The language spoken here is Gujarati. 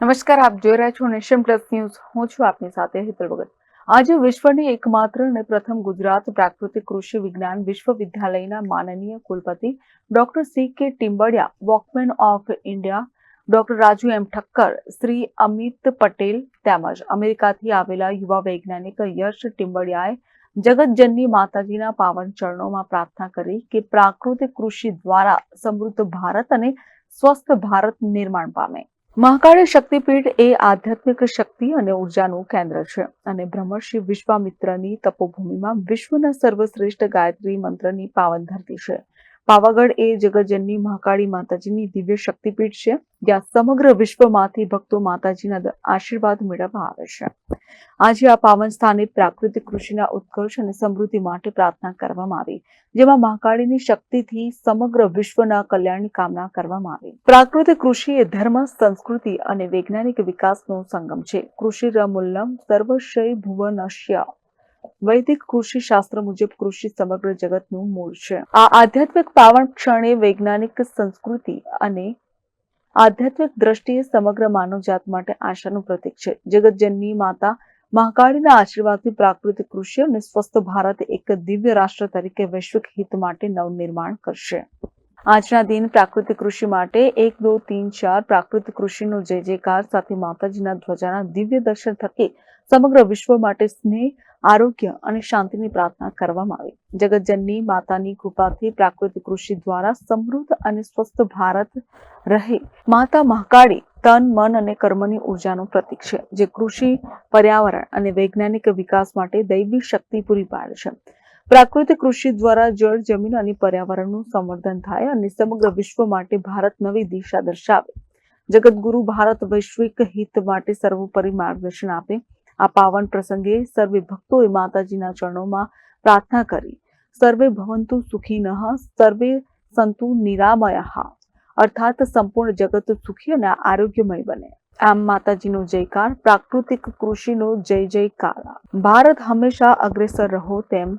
નમસ્કાર, આપ જોઈ રહ્યા છો નેશન પ્લસ ન્યૂઝ. હું છું આપની સાથે હેતલ ભગત. આજે વિશ્વની એકમાત્ર અને પ્રથમ ગુજરાત પ્રાકૃતિક કૃષિ વિજ્ઞાન વિશ્વવિદ્યાલયના માનનીય કુલપતિ doctor C K Timbadia walkman of India, doctor Raju M Thakkar, Shri Amit Patel તેમજ અમેરિકાથી આવેલા યુવા વૈજ્ઞાનિક યશ ટિમ્બડિયાએ જગતજનની માતાજીના પાવન ચરણોમાં પ્રાર્થના કરી કે પ્રાકૃતિક કૃષિ દ્વારા સમૃદ્ધ ભારત અને સ્વસ્થ ભારત નિર્માણ પામે. મહાકાળી શક્તિપીઠ એ આધ્યાત્મિક શક્તિ અને ઉર્જાનું કેન્દ્ર છે અને બ્રહ્મર્ષિ વિશ્વામિત્રની તપોભૂમિમાં વિશ્વના સર્વશ્રેષ્ઠ ગાયત્રી મંત્રની પાવન ધરતી છે. પાવાગઢ એ જગતજનની મહાકાળી માતાજીની દિવ્ય શક્તિપીઠ છે. જ્યાં સમગ્ર વિશ્વમાંથી ભક્તો માતાજીના આશીર્વાદ મેળવવા આવે છે. આજે આ પાવન સ્થાને પ્રાકૃતિક કૃષિના ઉત્કર્ષ અને સમૃદ્ધિ માટે પ્રાર્થના કરવામાં આવી, જેમાં મહાકાળીની શક્તિથી સમગ્ર વિશ્વના કલ્યાણની કામના કરવામાં આવી. પ્રાકૃતિક કૃષિ એ ધર્મ, સંસ્કૃતિ અને વૈજ્ઞાનિક વિકાસનો સંગમ છે. કૃષિ રમુલ્લમ સર્વશય ભુવનશ્ય. વૈદિક કૃષિ શાસ્ત્ર મુજબ કૃષિ સમગ્ર જગતનું મૂળ છે. આ આધ્યાત્મિક પાવન ક્ષણે વૈજ્ઞાનિક સંસ્કૃતિ અને આધ્યાત્મિક દ્રષ્ટિએ સમગ્ર માનવજાત માટે આશાનું પ્રતીક છે. જગતજનની માતા મહાકાળીના આશીર્વાદથી પ્રાકૃતિક કૃષિ અને સ્વસ્થ ભારત એક દિવ્ય રાષ્ટ્ર તરીકે વૈશ્વિક હિત માટે નવનિર્માણ કરશે. આજના દિન પ્રાકૃતિક કૃષિ માટે એક, દો, તીન, ચાર પ્રાકૃતિક કૃષિનો જય જયકાર સાથે માતાજીના ધ્વજાના દિવ્ય દર્શન થકી સમગ્ર વિશ્વ માટે સ્નેહ, આરોગ્ય અને શાંતિની પ્રાર્થના કરવામાં આવી. જગતજનની, માતાની કૃપાથી પ્રાકૃતિક કૃષિ દ્વારા સમૃદ્ધ અને સ્વસ્થ ભારત રહે. માતા મહાકાળી તન, મન અને કર્મની ઉર્જાનું પ્રતીક છે, જે કૃષિ, પર્યાવરણ અને વૈજ્ઞાનિક વિકાસ માટે દૈવી શક્તિ પૂરી પાડે છે. પ્રાકૃતિક કૃષિ દ્વારા જળ, જમીન અને પર્યાવરણનું સંવર્ધન થાય અને સમગ્ર વિશ્વ માટે ભારત નવી દિશા દર્શાવે. જગતગુરુ ભારત વૈશ્વિક હિત માટે સર્વોપરી માર્ગદર્શન આપે. આ પાવન પ્રસંગે સર્વે ભક્તોએ માતાજીના ચરણોમાં પ્રાર્થના કરી. સર્વે ભવંતુ સુખીનઃ સર્વે સંતુ નિરામયઃ. અર્થાત સંપૂર્ણ જગત સુખી અને આરોગ્યમય બને. આમ માતાજીનો જયકાર, પ્રાકૃતિક કૃષિનો જય જયકાર. ભારત હંમેશા અગ્રેસર રહો તેમ